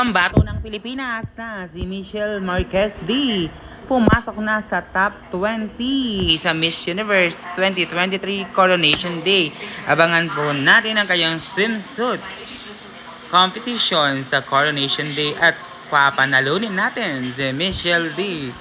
Pambato ng Pilipinas na si Michelle Marquez D. Pumasok na sa top 20 sa Miss Universe 2023 Coronation Day. Abangan po natin ang kanyang swimsuit competition sa Coronation Day at papanalunin natin si Michelle D.